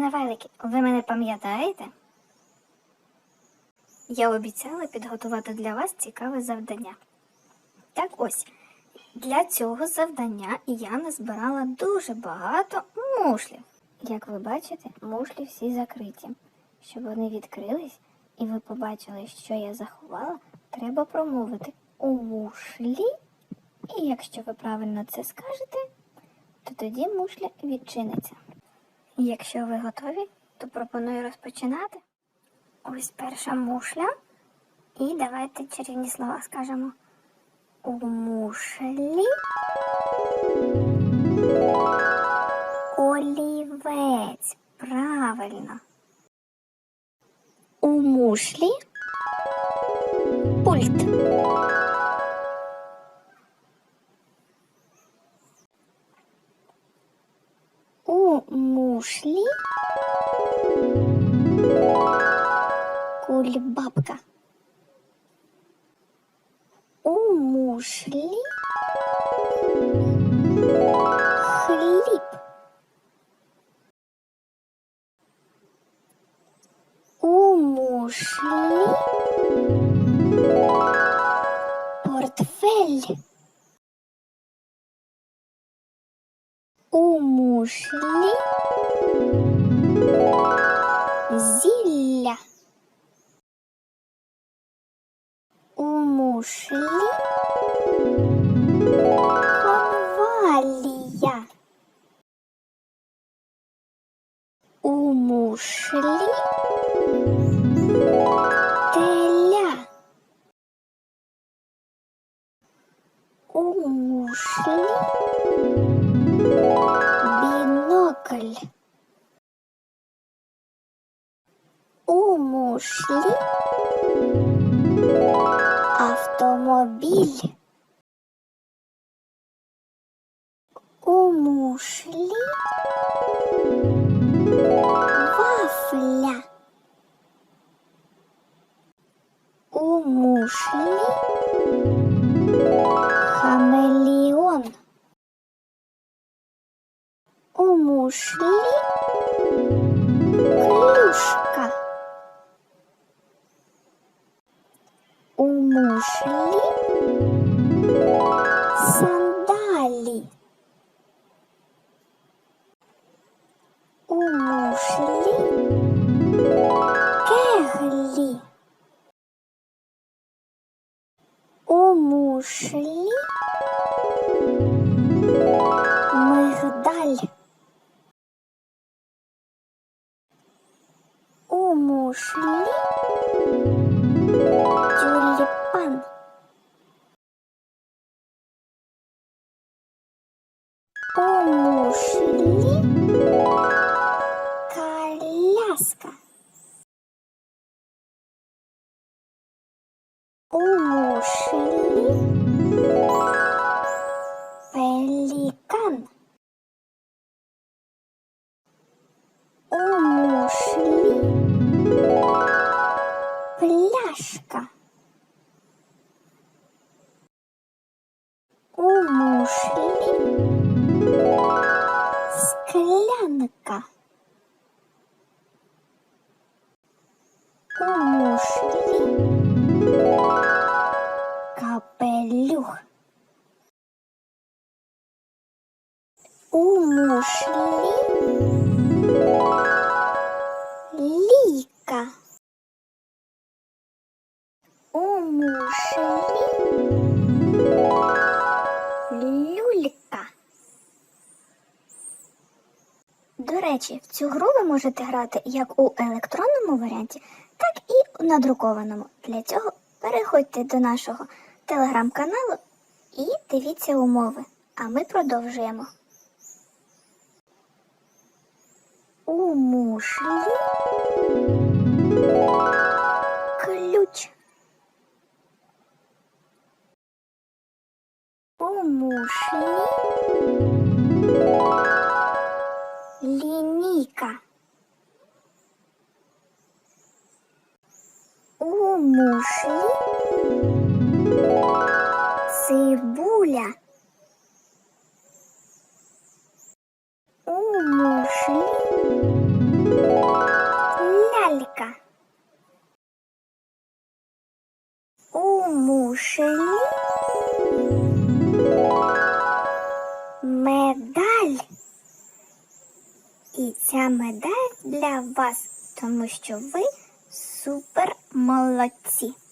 Різновелики, ви мене пам'ятаєте? Я обіцяла підготувати для вас цікаве завдання. Так ось, для цього завдання я назбирала дуже багато мушлів. Як ви бачите, мушлі всі закриті. Щоб вони відкрились і ви побачили, що я заховала, треба промовити у мушлі. І якщо ви правильно це скажете, то тоді мушля відчиниться. Якщо ви готові, то пропоную розпочинати. Ось перша мушля. І давайте чарівні слова скажемо. У мушлі олівець. Правильно. У мушлі пульт. У мушлі кульбабка. У мушлі хліб. У мушлі портфель. У мушлі зілля. У мушлі мушлі автомобіль. У мушлі вафля. У мушлі хамелеон. У мушлі мушлі сандалі. У мушлі кеглі. У мушлі мигдаль. У мушлі У коляска. У Мушлі ліка. У люлька. До речі, в цю гру ви можете грати як у електронному варіанті, так і у надрукованому. Для цього переходьте до нашого телеграм-каналу і дивіться умови. А ми продовжуємо. У мушлі ключ. У мушлі лінійка. У мушлі кошелі. Медаль. І ця медаль для вас, тому що ви супермолодці. молодці.